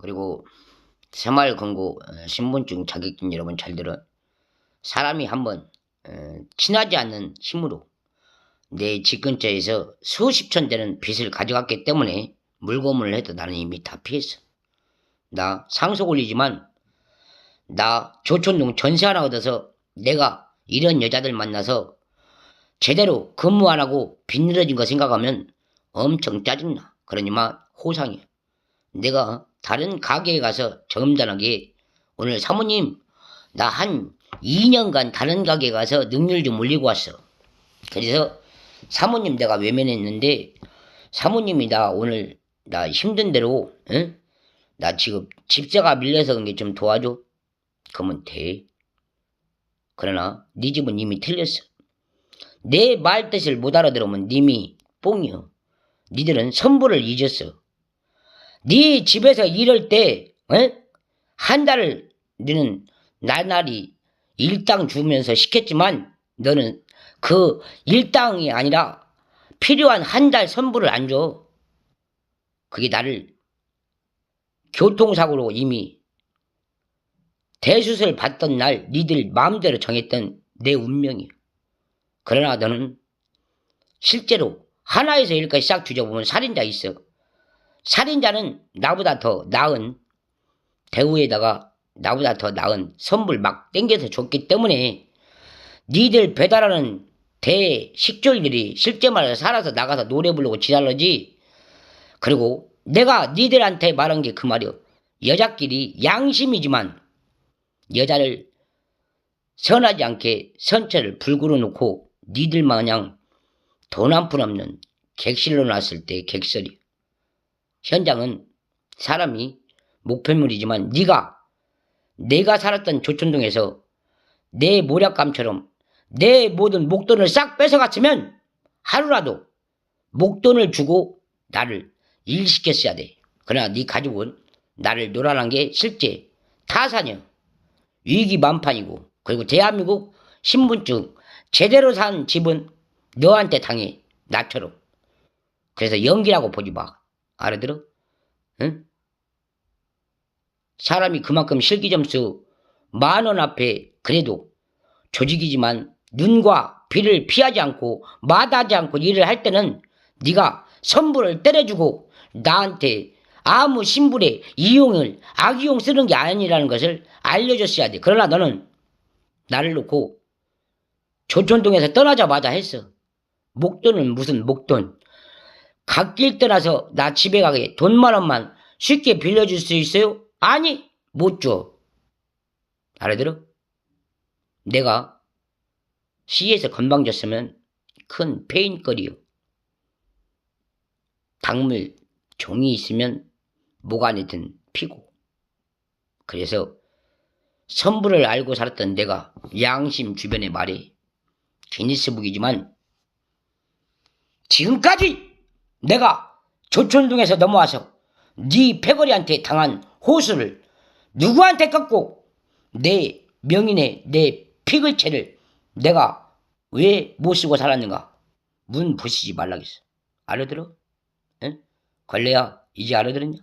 그리고 새마을 금고 어, 신분증 자격증 여러분 잘 들어. 사람이 한번 어, 친하지 않는 힘으로 내 집 근처에서 수십 천 되는 빚을 가져갔기 때문에 물고문을 해도 나는 이미 다 피했어. 나 상속 올리지만 나 조촌동 전세 하나 얻어서 내가 이런 여자들 만나서 제대로 근무 안 하고 빚 늘어진 거 생각하면 엄청 짜증나. 그러니만 호상이야. 내가 다른 가게에 가서 점잖하게 오늘 사모님 나 한 2년간 다른 가게 가서 능률 좀 올리고 왔어. 그래서 사모님 내가 외면했는데 사모님이 나 오늘 나 힘든 대로 응? 나 지금 집세가 밀려서 그런 게 좀 도와줘. 그러면 돼. 그러나 네 집은 이미 틀렸어. 내 말 뜻을 못 알아들으면 님이 뽕이여. 니들은 선불을 잊었어. 네 집에서 일할 때, 어? 한 달을 너는 나날이 일당 주면서 시켰지만 너는 그 일당이 아니라 필요한 한 달 선불을 안 줘. 그게 나를 교통사고로 이미 대수술 받던 날 니들 마음대로 정했던 내 운명이야. 그러나 너는 실제로 하나에서 일까지 싹 뒤져보면 살인자 있어. 살인자는 나보다 더 나은 대우에다가 나보다 더 나은 선물 막 땡겨서 줬기 때문에 니들 배달하는 대식졸들이 실제 말로 살아서 나가서 노래 부르고 지랄러지. 그리고 내가 니들한테 말한 게 그 말이요. 여자끼리 양심이지만 여자를 선하지 않게 선처를 불구로 놓고 니들 마냥 돈 한 푼 없는 객실로 놨을 때 객설이. 현장은 사람이 목표물이지만 네가 내가 살았던 조촌동에서 내 모략감처럼 내 모든 목돈을 싹 뺏어갔으면 하루라도 목돈을 주고 나를 일시켰어야 돼. 그러나 네 가족은 나를 놀아난 게 실제 타산이야. 위기 만판이고 그리고 대한민국 신분증 제대로 산 집은 너한테 당해 나처럼. 그래서 연기라고 보지 마. 알아들어? 응? 사람이 그만큼 실기 점수 만 원 앞에 그래도 조직이지만 눈과 비를 피하지 않고 마다하지 않고 일을 할 때는 네가 선불을 때려주고 나한테 아무 신불에 이용을 악이용 쓰는 게 아니라는 것을 알려줬어야 돼. 그러나 너는 나를 놓고 조촌동에서 떠나자마자 했어. 목돈은 무슨 목돈? 갓길 떠나서 나 집에 가게 돈 만 원만 쉽게 빌려줄 수 있어요? 아니, 못 줘. 알아들어? 내가 시에서 건방졌으면 큰 페인거리요. 당물 종이 있으면 목 안에 든 피고. 그래서 선불을 알고 살았던 내가 양심 주변의 말이 기니스북이지만 지금까지 내가 조촌동에서 넘어와서 네 패거리한테 당한 호수를 누구한테 꺾고 내 명인의 내 피글채를 내가 왜 못 쓰고 살았는가? 문 부시지 말라겠어. 알아들어? 응? 걸레야 이제 알아들었냐?